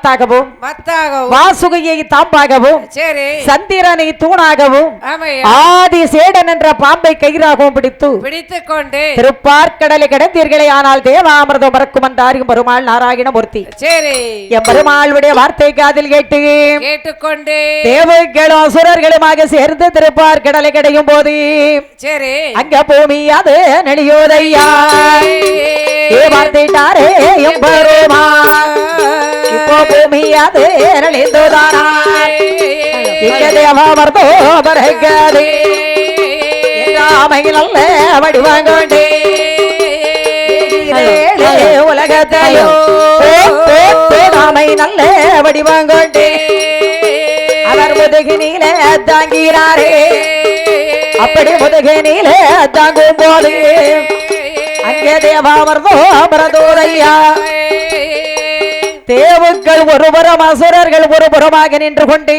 மத்தாகவும் மத்தாகவும் வாசுகியை தாம்பாகவும் சரி. சந்திரனை தூணாகவும் ஆதி சேடன் என்ற பாம்பை கயிறாகவும் பிடித்து பிடித்துக் கொண்டு திருப்பார்க்கடலை கிடந்தீர்களே ஆனால் தேவாமிர்தம் மறக்கும் என்றாரியும் பெருமாள் நாராயணமூர்த்தி. சரி. என் பெருமாளுடைய வார்த்தை காதில் கேட்டு கேட்டுக்கொண்டு. தேவர்களும் அசுரர்களுமாக சேர்ந்து திருப்பார்க்கடலை கிடையும் போது சரி. அங்க பூமி அது நெளியோதையா. ஏ வார்த்தைட்டாரே பூமி அது நெளிந்துதானா இங்க தேவாமிர்தோ மறக்காதே ராமையில் வடிவாங்கொண்டே உலகத்தையோ ராமை நல்ல வடிவாங்கொண்டே அவர் முதுகினில தாங்கிறாரே அப்படி முதுகினில தாங்கும் போது அங்கே தேவாமர்தோ அமரதோதையா தேவுக்கள் ஒருபுறம் அசுரர்கள் ஒருபுறமாக நின்று கொண்டு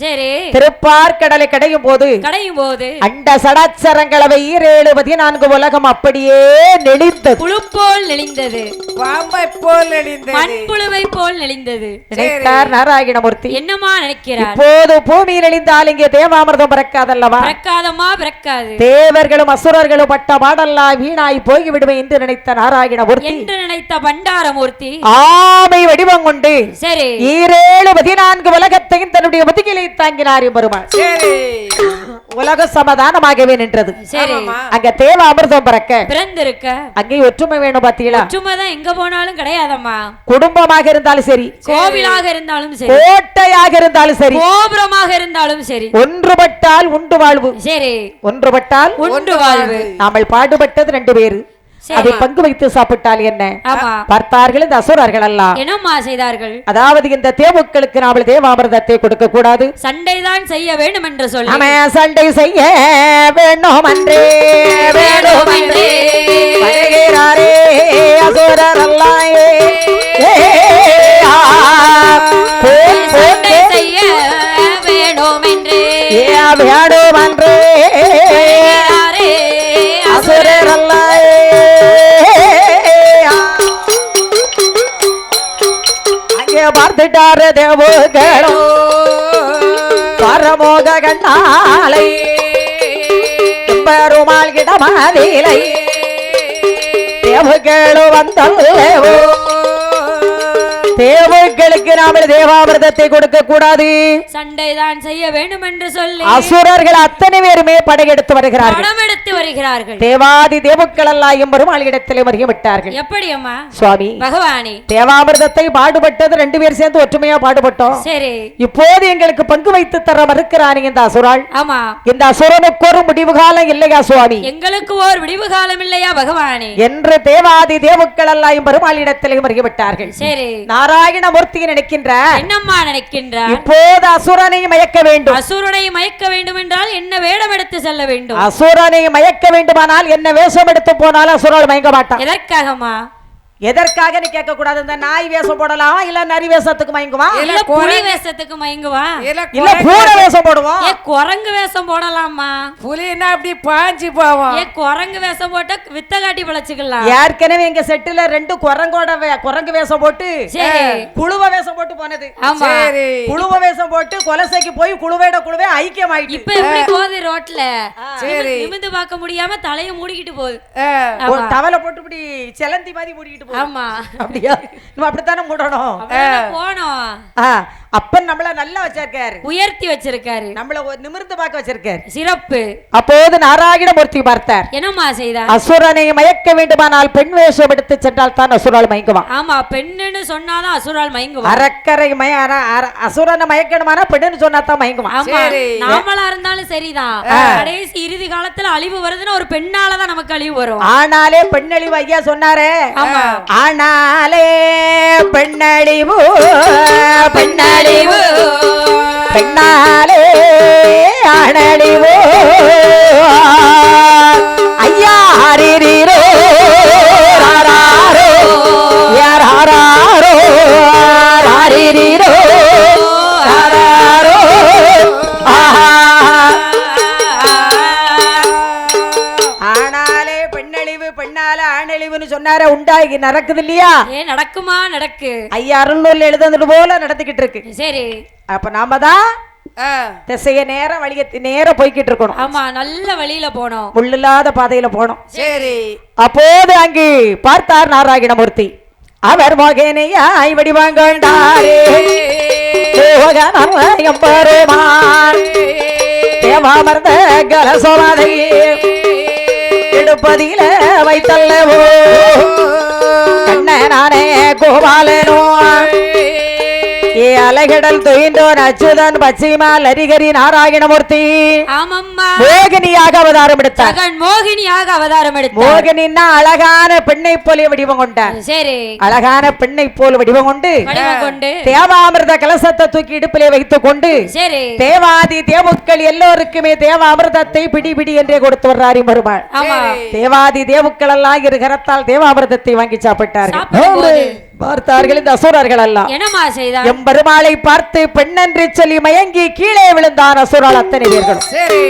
சரி. திருப்பார்க்கடலை கடையும் போது கடையும் போது அண்ட சடாச்சரங்களவை ஈரேழு பதினான்கு உலகம் அப்படியே நெளிந்தது. புழு போல் நெளிந்தது. பாம்பை போல் அடிந்தது மண்புழுவை போல் நெளிந்தது. நினைத்தார் நாராயணமூர்த்தி. என்னமா நினைக்கிறார்? இப்போது பூமியில் நெளிந்தால் இங்கே தேவாமிர்தம் பிறக்காதல்லவா? பிறக்காதமா பிறக்காது. தேவர்களும் அசுரர்களும் பட்ட பாடெல்லாம் வீணாய் போய்விடுமே என்று நினைத்த நாராயணமூர்த்தி. என்று நினைத்த பண்டாரமூர்த்தி. ஆமை வடிவம் கொண்டு சரி. ஈரேழு பதினான்கு உலகத்தையும் தன்னுடைய முதுகிலை தாங்கினார் பெருமாள். சரி. உலக சமாதானமாகவே நின்றது. சரி. அங்க தேவ அமிர்தம் பிறக்க. பிறந்திருக்க. அங்கே ஒற்றுமை வேணும் பாத்தீங்களா சும்மாதான் எங்க போனாலும் கிடையாதம்மா. குடும்பமாக இருந்தாலும் சரி. கோவிலாக இருந்தாலும் சரி. கோட்டையாக இருந்தாலும் சரி. கோபுரமாக இருந்தாலும் சரி. ஒன்றுபட்டால் உண்டு வாழ்வு. சரி. ஒன்றுபட்டால் உண்டு வாழ்வு. நாமல் பாடுபட்டது ரெண்டு பேரு. அதை பங்கு வைத்து சாப்பிட்டால் என்ன? பார்த்தார்கள் இந்த அசுரர்கள் எல்லாம் என்னம்மா செய்தார்கள்? அதாவது இந்த தேவுக்களுக்கு நாமல் தேவாமிர்தத்தை கொடுக்க கூடாது சண்டைதான் செய்ய வேண்டும் என்று சொல்லி சண்டை செய்ய வேண்டும் அன்றே வேண்டும் வருகிறாரே அசுரர் அங்கே பார்த்துட்டாரு தேவகளோ பரமோக கண்ணாலை பெருமாள் கிடமாதிலை தேவகளோ வந்தல்லவோ தேவர்களுக்கு நாம தேவாமிர்தத்தை கொடுக்க கூடாது. சண்டைதான் செய்ய வேண்டும் என்று சொல்லி அசுரர்கள் அத்தனை பேருமே படையெடுத்து வருகிறார்கள். படம் எடுத்து வருகிறார்கள். தேவாதி தேவுக்கள் எல்லாம் பெருமாள் இடத்திலே வருகி விட்டார்கள். எப்படி அம்மா? சுவாமி பகவானே. தேவாமிர்தத்தை பாடுபட்டது ரெண்டு பேர் சேர்ந்து ஒற்றுமையா பாடுபட்டோம். சரி. இப்போது எங்களுக்கு பங்கு வைத்து தர மறுக்கிறானே இந்த அசுராள். ஆமா. இந்த அசுரனுக்கு ஒரு முடிவு காலம் இல்லையா சுவாமி? எங்களுக்கு ஓர் விடிவு காலம் இல்லையா பகவானே? என்று தேவாதி தேவுக்கள் எல்லாம் பெருமாள் இடத்திலே வருகி விட்டார்கள். சரி. நாராயணமூர்த்தியை நினைக்கின்ற. என்னம்மா நினைக்கின்றார் இப்போது அசுரனை மயக்க வேண்டும். அசுரனை மயக்க வேண்டும் என்றால் என்ன வேடம் எடுத்து செல்ல வேண்டும்? அசுரனை மயக்க வேண்டுமானால் என்ன வேஷம் எடுத்து போனாலும் அசுரன் மயங்க மாட்டான் எதற்காகமா எதற்காக நீ கேட்க கூடாது இந்த நாய் வேஷம் போடலாம் இல்ல நரி வேஷத்துக்கு மயங்குவான் இல்ல புலி வேஷத்துக்கு மயங்குவா? இல்ல இல்ல பூனை வேஷம் போடுவோம் ஏ குரங்கு வேஷம் போடலாமா? புலின்னா அப்படி பாஞ்சு போவோம் ஏ குரங்கு வேஷம் போட்டா வித்த காட்டி பிழைச்சுக்கலாம். ஏற்கனவே எங்க செட்டுல ரெண்டு குரங்கோட குரங்கு வேஷம் போட்டு சரி. குழுவ வேஷம் போட்டு போனது. ஆமா. சரி. குழுவ வேஷம் போட்டு கொலசைக்கு போய் குழுவேட குழுவே ஐக்கியம் ஆயிட்டு இப்ப எப்படி போகுது ரோட்ல? சரி. நிமிந்து பார்க்க முடியாம தலைய மூடிக்கிட்டு போகுது. டவலை போட்டு இப்படி செலந்தி மாதிரி மூடிக்கிட்டு ஆமா. அப்படியா? நம்ம அப்படித்தானே மூடணும். போனோம் ஆ, அப்பன் நம்மள நல்லா வச்சிருக்காரு. உயர்த்தி வச்சிருக்காரு. நம்மள ஒரு நிமிர்ந்து பார்க்க வச்சிருக்காரு. சிறப்பு. அப்போது நாராயணமூர்த்தி பார்த்தார். என்னம்மா செய்தா அசுரனை மயக்க வேண்டுமானால் பெண் வேஷம் எடுத்து சென்றால் தான் அசுரால் மயங்குவான். ஆமா பெண்ணுன்னு சொன்னாதான் அசுரால் மயங்குவா அரக்கரை மய அசுரனை மயக்கணுமானா பெண்ணுன்னு சொன்னா தான் மயங்குவான். ஆமா. நாமளா இருந்தாலும் சரிதான். கடைசி இறுதி காலத்துல அழிவு வருதுன்னா ஒரு பெண்ணாலதான் நமக்கு அழிவு வரும். ஆனாலே பெண்ணழிவு ஐயா சொன்னாரே. ஆமா. ஆனாலே பெண்ணழிவு பெண்ணழிவு. பெண்ணாலே ஆணழிவு. ஐயா ஹரிரீரோ. சொன்னார உண்டாகி நடக்குது இல்லையா? ஏ நடக்குமா? நடக்கு. ஐயா அருள்நூல் எழுதுனது போல நடந்துகிட்டு இருக்கு. சரி. அப்ப நாம தான் திசைய நேர வழிய நேர போய்கிட்டு இருக்கணும். ஆமா நல்ல வழியில போனோம். முள்ளில்லாத பாதையில போனோம். சரி. அப்போது அங்கு பார்த்தார் நாராயணமூர்த்தி. அவர் மகனையாய் வடிவாங்கண்டாரே. பெருமான் தேவாமர்ந்த கலசோமாதையே எடுப்பதில வைத்தல்லவோ. கண்ணனானே கோபாலனோ. அலைகடல் துயின்றோன் அச்சுதன் பச்சிமால் அரிகரி நாராயணமூர்த்தி. மோகினியாக அவதாரம் எடுத்தார். மோகினியாக அவதாரம் எடுத்தார். மோகினின்னா அழகான பெண்ணை போல வடிவம் கொண்டார் சரி. அழகான பெண்ணை போல் வடிவம் கொண்டு தேவாமிர்த கலசத்தை தூக்கி இடுப்பிலே வைத்துக் கொண்டு சரி. தேவாதி தேவுக்கள் எல்லோருக்குமே தேவாமிர்தத்தை பிடி பிடி என்றே கொடுத்து வர்றாரி ஆமா. தேவாதி தேவுக்கள் எல்லாம் இரு கரத்தால் தேவாமிர்தத்தை வாங்கி சாப்பிட்டார்கள். பார்த்தார்கள் இந்த அசுரர்கள் எல்லாம். என்னமா செய்தான் எம்பெருமாளை பார்த்து பெண்ணென்று சொல்லி மயங்கி கீழே விழுந்தான் அசுரால் அத்தனை பேர்களும். சரி.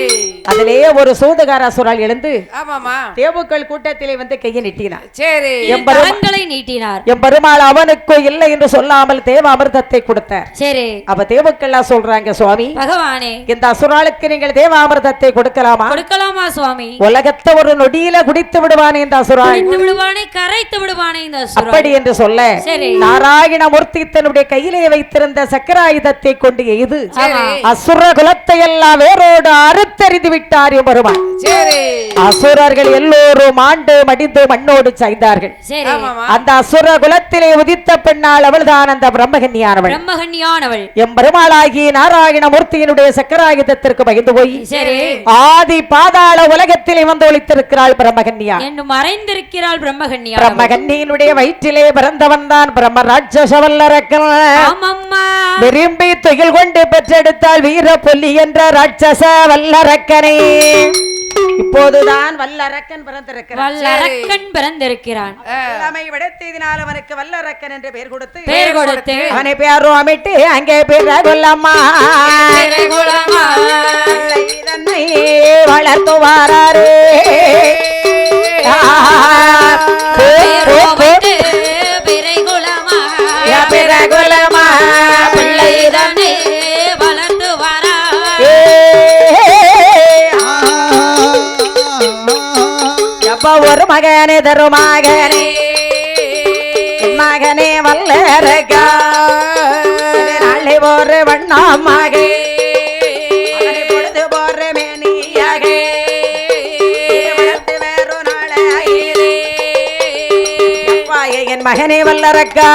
அதிலேயே ஒரு சூதுகார அசுரால் எழுந்து ஆமாமா தேவுக்கள் கூட்டத்திலே வந்து கையை நீட்டினார். சரி. எம்பெருமா- கரங்களை நீட்டினார். எம்பெருமாள் அவனுக்கு இல்லை என்று சொல்லாமல் தேவ அமிர்தத்தை கொடுத்தார். சரி. அப்ப தேவுக்கள்லாம் சொல்றாங்க சுவாமி பகவானே. இந்த அசுராளுக்கு நீங்கள் தேவ அமிர்தத்தை கொடுக்கலாமா? கொடுக்கலாமா சுவாமி? உலகத்தை ஒரு நொடியில குடித்து விடுவானே இந்த கரைத்து விடுவானே கரைத்து விடுவானே இந்த அப்படி என்று சொல்ல நாராயணமூர்த்தி தன்னுடைய கையிலே வைத்திருந்த சக்கராயுதத்தை கொண்டு எய்து. அசுர குலத்தை எல்லாம் வேரோடு அறுத்தறிந்து விட்டார் பெருமான் சரி. அசுரர்கள் எல்லோரும் ஆண்டு மடிந்து மண்ணோடு சாய்ந்தார்கள். அந்த அசுர குலத்திலே உதித்த பெண்ணால் அவள்தான் அந்த பிரம்மகன்யானவள் பிரம்மகன்யானவள் எம் பெருமாளாகி நாராயணமூர்த்தியினுடைய சக்கராயுதத்திற்கு பயந்து போய் சரி. ஆதி பாதாள உலகத்திலே வந்து ஒளித்திருக்கிறாள் பிரம்மகன்யா மறைந்திருக்கிறாள் பிரம்மகன்யா பிரம்மகன்னியினுடைய வயிற்றிலே பிறந்தவன் தான் பிரம்ம ஆமம்மா. விரும்பி துயில் கொண்டு பெற்றெடுத்தாள் வீர புலி என்ற ராட்சச வல்லரக்கனை. இப்போதுதான் வல்லரக்கன் பிறந்திருக்கிறான். வல்லரக்கன் பிறந்திருக்கிறான். இளமை விடத்தெய்தினால் அவனுக்கு வல்லரக்கன் என்று பெயர் கொடுத்து பேர் கொடுத்து அவனை பேரோ அமைட்டு அங்கே பேர கொல்லம்மா பிள்ளை தன்னை வளர்த்துவாரே மகனே தருமகனே மகனே. வல்லரக்கா நாளை ஒரு வண்ணமாக அவனை போற மேனியாக இது மகனே வல்லரக்கா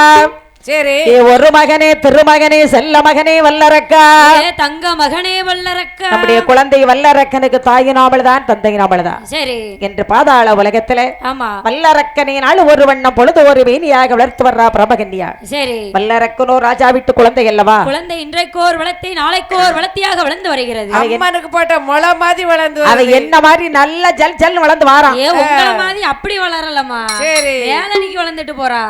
சரி. ஏ ஒரு மகனே திருமகனே செல்ல மகனே வல்லரக்கா. ஏ தங்க மகனே வல்லரக்கா. நம்முடைய குழந்தை வல்லரக்கனுக்கு தாயினாமல் தான் தந்தையினாமல் தான் சரி. என்று பாதாள உலகத்துல ஆமா. வல்லரக்கனினால் ஒரு வண்ணம் பொழுது ஒரு வேணியாக வளர்த்து வர்றா பிரமகன்யா. சரி. வல்லரக்கனோ ராஜா வீட்டு குழந்தை அல்லவா? குழந்தை இன்றைக்கோர் வளர்த்தி நாளைக்கோர் வளர்த்தியாக வளர்ந்து வருகிறது. அம்மனுக்கு போட்ட முளை மாதிரி வளர்ந்து அவ வருது. என்ன மாதிரி நல்ல ஜல் ஜல் வளர்ந்து வாரான். ஏ உங்கள மாதிரி அப்படி வளரலமா சரி. வேலனிக்கு வளர்ந்துட்டு போறா.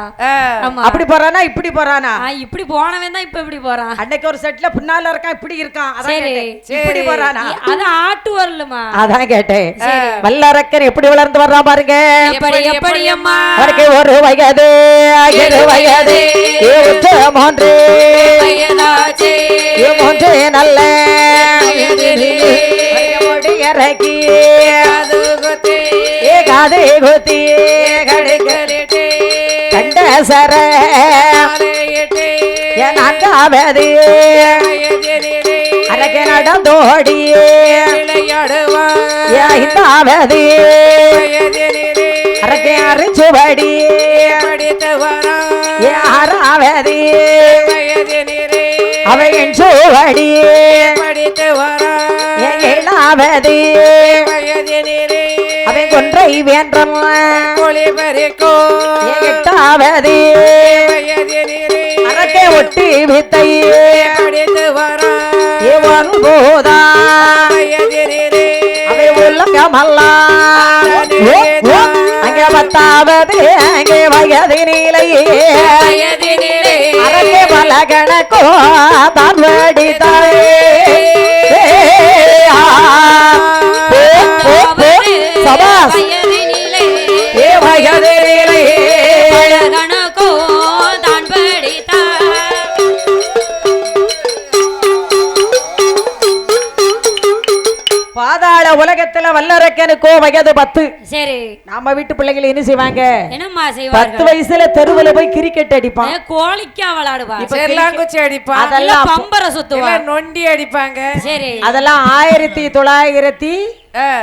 அப்படி போறானா இப்படி போறானா? ஆ, இப்படி போனவன் தான் இப்ப இப்படி போறான். அன்னைக்கு ஒரு செட்ல பின்னால இருக்கான் இப்படி இருக்கான். அதான். இப்படி போறானா? அது ஆட்டு வரலுமா? அதான் கேட்டேன். வல்லரக்கன் எப்படி வளர்ந்து வர்றான் பாருங்க. எப்படி எப்படி அம்மா? அவருக்கு ஒரு வயது இரு வயது. மூன்று. மூன்று நல்ல. இறக்கி. காது குத்தி. கண்ட சர. என் அங்காவது வயதினிலே அழகு நடந்தோடி விளையாடுவான். ஐந்தாவது வயதினிலே அரக்கு அரிச்சுவடி படித்து வரான். ஆறாவது வயதினிலே அவையின் சுவடி படித்து வரான். ஏழாவது வயதினிலே அவை கொன்றை பறிக்கும். எட்டாவது அரக்கை ஒட்டி வித்தை படித்து வரான். இவன் போதா அவை உலகமல்லாம் அங்கே பத்தாவது அங்கே உலகத்துல வல்லரக்கனுக்கோ வயது பத்து. சரி. நம்ம வீட்டு பிள்ளைகள் என்ன செய்வாங்க? என்னம்மா பத்து செய்வார்கள் வயசுல தெருவுல போய் கிரிக்கெட் அடிப்பான். கோழிக்கா விளையாடுவா செல்லாங்குச்சி அடிப்பான். அதெல்லாம் பம்பர சுத்துவா நொண்டி அடிப்பாங்க. சரி. அதெல்லாம் ஆயிரத்தி தொள்ளாயிரத்தி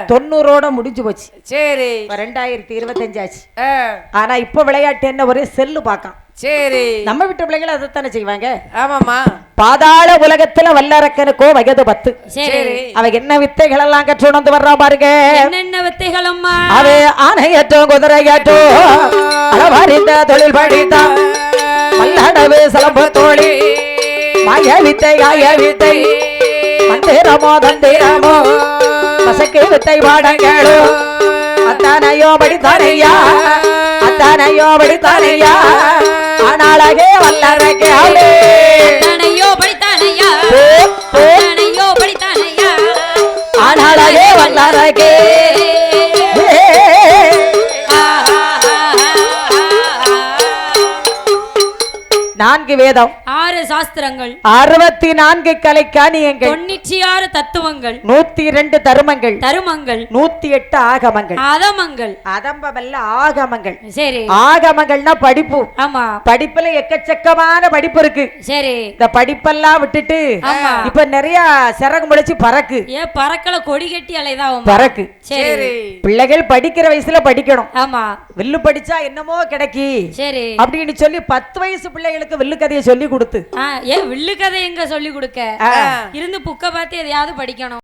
தொண்ணூறோட முடிஞ்சு போச்சு. சரி. இப்ப ரெண்டாயிரத்தி இருபத்தஞ்சு ஆச்சு. ஆ, ஆனா இப்ப விளையாட்டு என்ன ஒரே செல்லு பார்க்கான். சரி. நம்ம வீட்டு பிள்ளைகள் அதைத்தானே செய்வாங்க? ஆமாமா பாதாள உலகத்துல வல்லரக்கனுக்கோ வயது பத்து. சரி. அவ என்ன வித்தைகள் எல்லாம் கற்று உணர்ந்து வர்றா பாருங்க. என்னென்ன வித்தைகளம்மா? அவ ஆணையற்றோ குதிரையாற்றோ அளவறிந்த தொழில் படித்தான் பல்லடவு சிலம்பு தோழி. மாய வித்தை காய வித்தை. மந்திரமோ தந்திரமோ. பசக்கு வித்தை பாடங்களோ. அத்தானையோ படித்தானையா? அத்தானையோ படித்தானையா? ஆனாலகே வல்லரக்கே அவளே தனையோ படித்தானையா போ, போ. தனையோ படித்தானையா ஆனாலகே வல்லரக்கே நான்கு வேதம். சாஸ்திரங்கள். அறுபத்தி நான்கு கலை காணியங்கள் தொண்ணூற்றி ஆறு தத்துவங்கள். நூத்தி இரண்டு தருமங்கள். தருமங்கள். நூத்தி எட்டு ஆகமங்கள். அதமங்கள். அதம்பமல்ல ஆகமங்கள். சரி. ஆகமங்கள்னா படிப்பு. ஆமா. படிப்புல எக்கச்சக்கமான படிப்பு இருக்கு. சரி. இந்த படிப்பெல்லாம் விட்டுட்டு ஆமா. இப்ப நிறைய சிறகு முளைச்சு பறக்கு. ஏ பறக்கல கொடி கட்டி அலைதான் பறக்கு. சரி. சரி. பிள்ளைகள் படிக்கிற வயசுல படிக்கணும். ஆமா. வில்லு படிச்சா என்னமோ கிடைக்கி. சரி. அப்படின்னு சொல்லி பத்து வயசு பிள்ளைகளுக்கு வில்லு கதையை சொல்லி கொடுத்து. ஆ, ஏ வில்லு கதை எங்க சொல்லி கொடுக்க. இருந்து புக்க பார்த்து எதையாவது படிக்கணும்